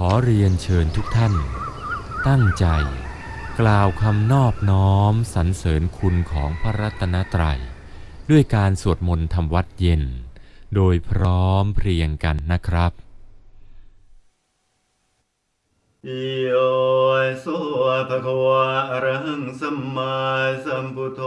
ขอเรียนเชิญทุกท่าน ตั้งใจ กล่าวคำนอบน้อมสรรเสริญคุณของพระรัตนตรัย ด้วยการสวดมนต์ทำวัดเย็น โดยพร้อมเพรียงกันนะครับโยสุภะควะรังสัมมาสัมพุทโธ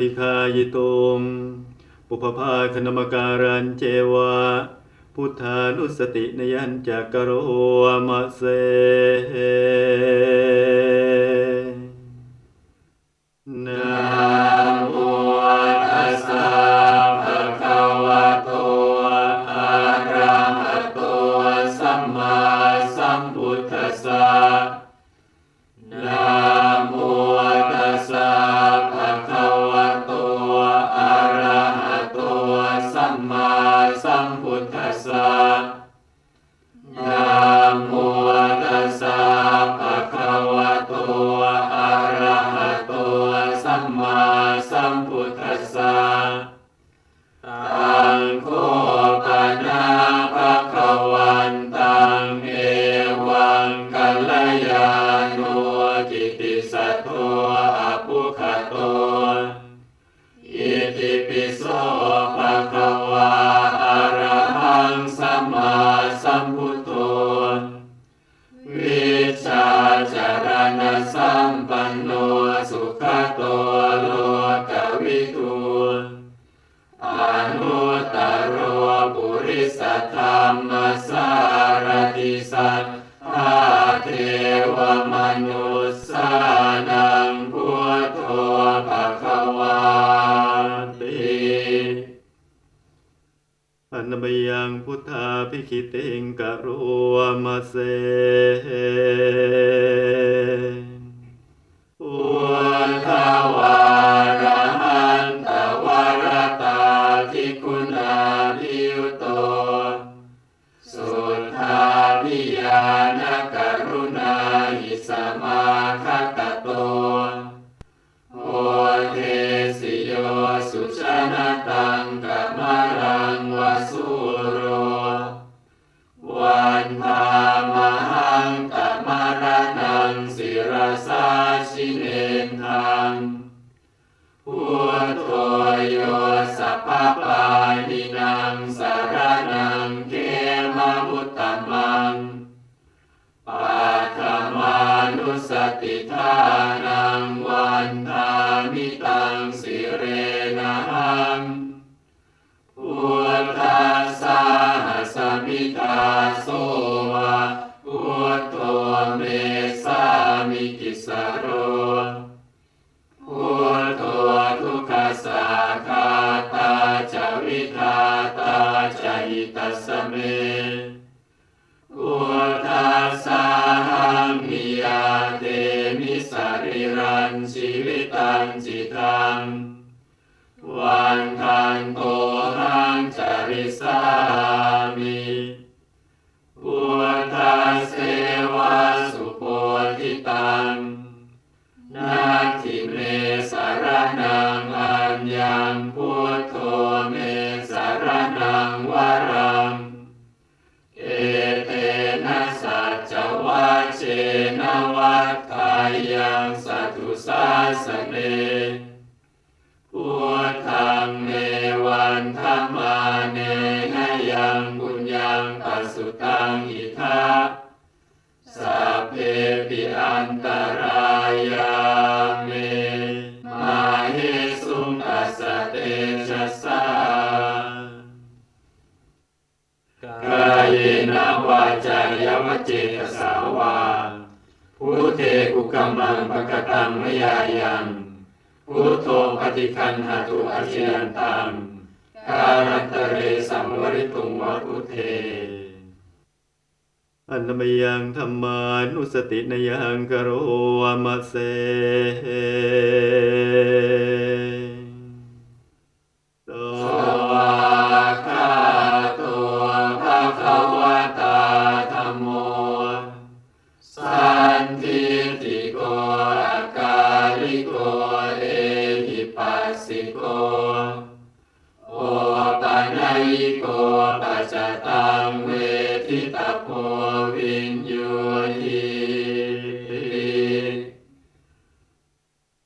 ฏิคายิตุงปุพพาคณมการันเจวะ พุทธานุสตินยัญจักโรมะเส ติกุ พุทธมังปัตมานุสติทานังวันทามิตังสิเรนะหังพุทธาสาหสมิตาโสวะพุทโธเมสามิกิสโร สริรันสิ สาสเน กุกมมังปะกตังมยายังพุทโธปฏิคันหาตุอาชยันตังการันตเรสัมวริตุงวัพุเทอันนมยังธรรมานุสตินยังกโรวมะเส วินโยหิ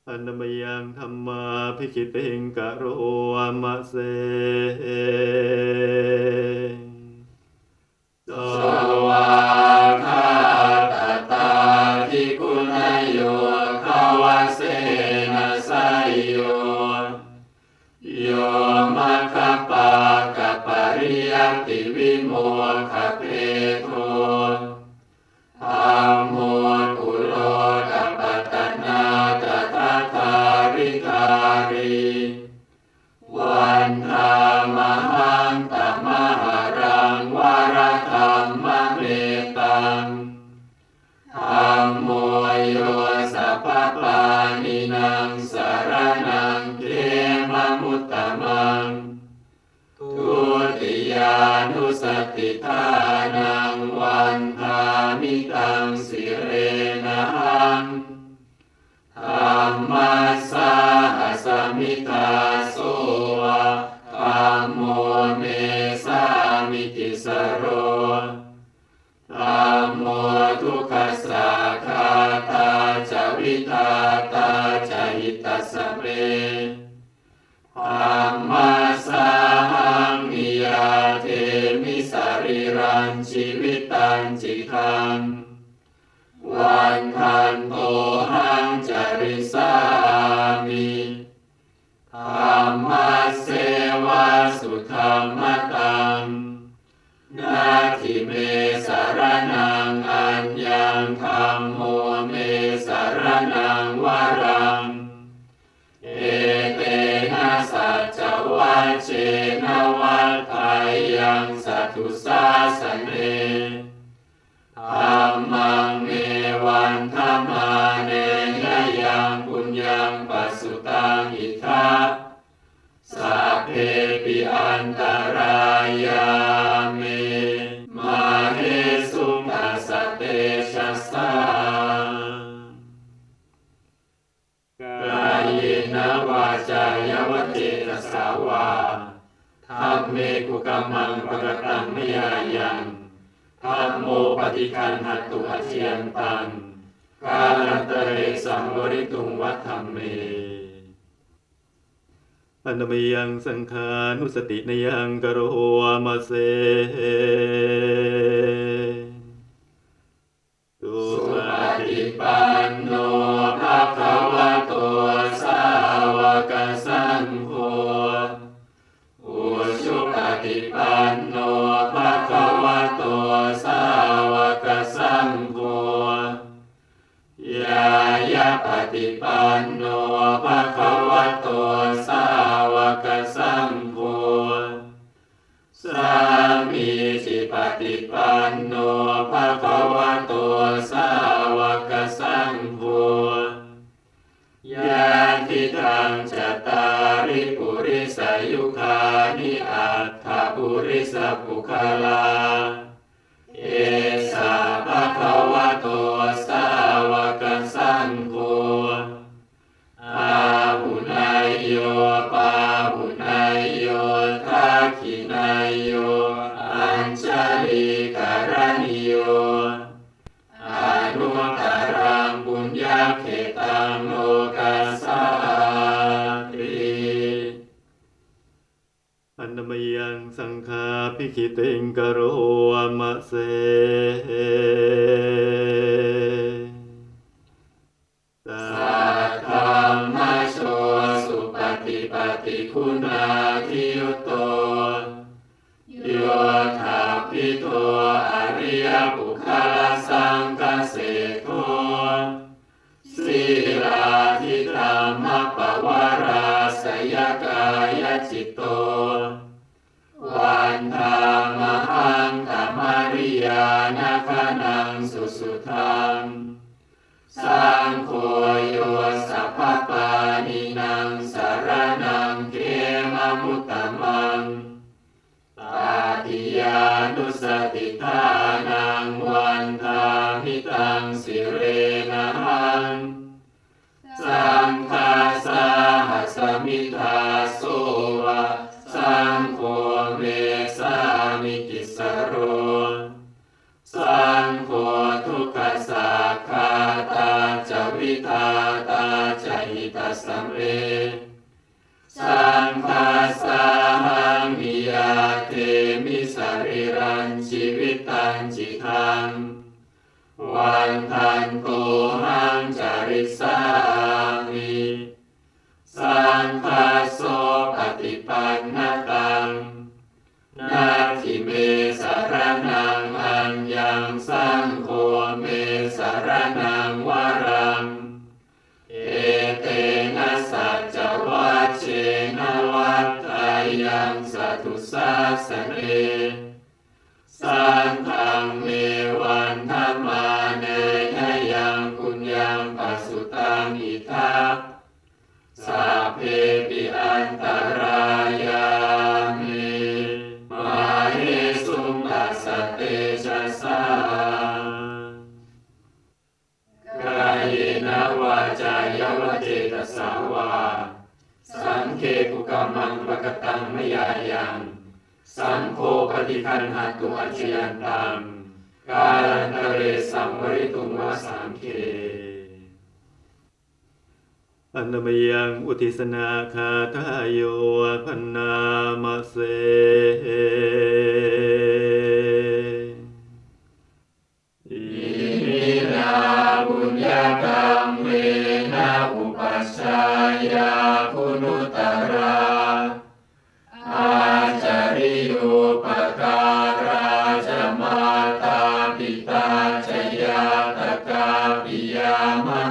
อันนมยังธรรมาพิคิเตงกะโรวมะเส เมสารนังอัญญังธรรมโมเมสารนังวรังเอเตนะสัจวัชเชนวัฏทายังสัตตุสาสเน ชะสากกายเยนะวาจายวเจตสาวาธัมเมกุกมมังปะกตังมยายังธัมโมปฏิคันหัตตุอเชียนตังกาลันตเรสัมบริตุงวัฏธัมเมอันนมยังสังขานุสตินยังกโรวมะเส คานิอัตถปุริสปุคลา เอสา ฆาพิคิเตงกโรมะเส สัมเรสังฆาสาหังมิยาเทมิสริรังชีวิตังจิทังวันทันโตหังจาริสา ตุสาสเนสังฆเมวันธรรมา มังปะกตังมยายังสังโฆปฏิคันหาตุอัจฉยันตังกาลันตะเรสัมวริตุงวาสังเคอันนมยังอุทิสนาคาทายโยพันนามเสอิมินาบุญญากรรมเมนะอุปัชฌายา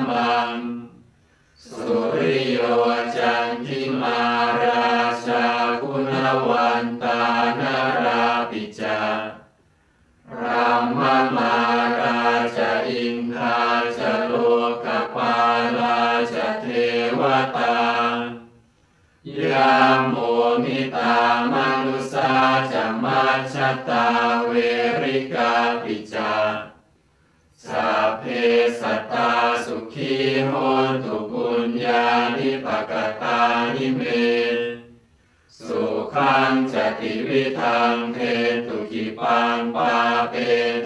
มัง สุริโยจันทิมาราชาคุณวันตานราปิจารามมาราชอินทาชโลกปาลาชเทวตายามโมมิตามนุสาจะมัชตาเวริกาปิจาสัพเพสัตตาสุ โหตุปุญญานิปกตานิเม สุขังจติวิทังเทตุกิปังปาเป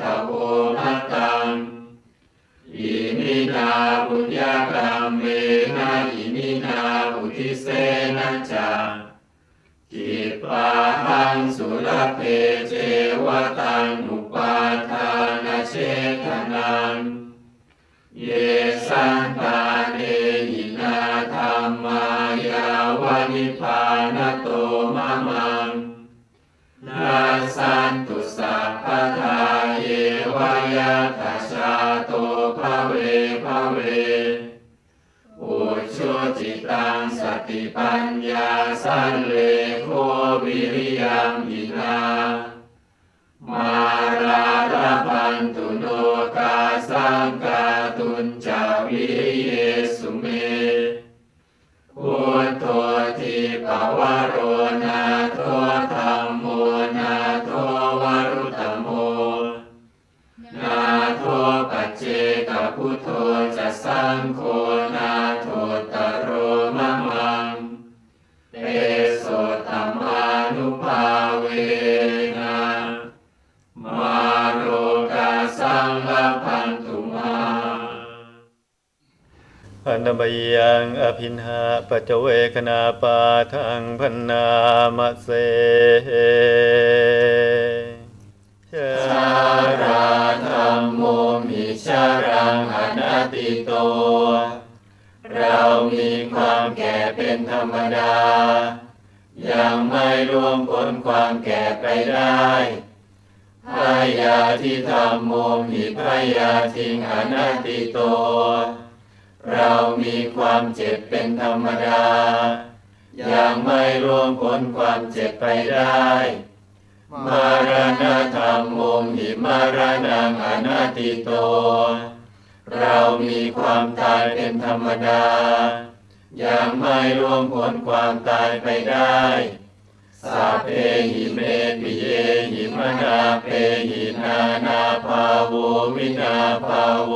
ทะโวมัตตังอิมินาบุญญากรรมเมนะอิมินาอุทิเสนะจากิปาหังสุรเพเจวตังอุ พุทโธจะสังโฆนาโทตโรมะมังเตโสธรรมานุภาเวนะมาโรกาสังลพันตุมาอันบยังอภินหาปัจเวคณาปาทังพันนามะเสชาชาราธรรมโมมิชา รังอนัตติโต เรามีความแก่เป็นธรรมดา ยังไม่ร่วงพ้นความแก่ไปได้พยาที่ธรรมโมมิพยาทิงอนัตติโต เรามีความเจ็บเป็นธรรมดา ยังไม่ร่วงพ้นความเจ็บไปได้ มารณะธรรมโมหิมารณังอนัติโต เรามีความตายเป็นธรรมดา ยังไม่ร่วงพ้นความตายไปได้สัพเพหิเมปิเยหิมนาเพหินานาภาโววินาภาโว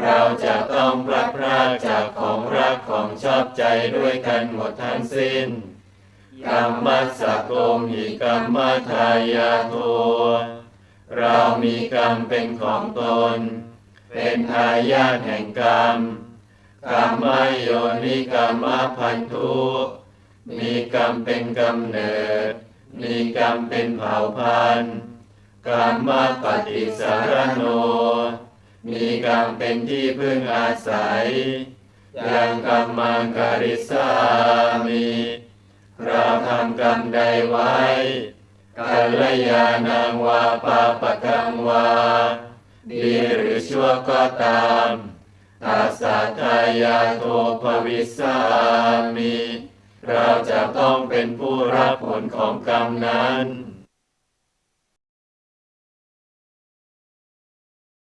เราจะต้องพลัดพรากจากของรักของชอบใจด้วยกันหมดทั้งสิ้น กรรมสสะโกมิกรรมทายาโทเรามีกรรมเป็นของตน เป็นทายาทแห่งกรรมกรรมโยนิกรรมพันธุมีกรรมเป็นกำเนิด มีกรรมเป็นเผ่าพันธุ์กรรมปฏิสารโน มีกรรมเป็นที่พึ่งอาศัย ยังกรรมังการิสามิ เราทำกรรมใดไว้กัลยาณังวาปาปะกังวา ดีหรือชั่วก็ตามตัสสะทายาโทภวิสามิ เราจะต้องเป็นผู้รับผลของกรรมนั้น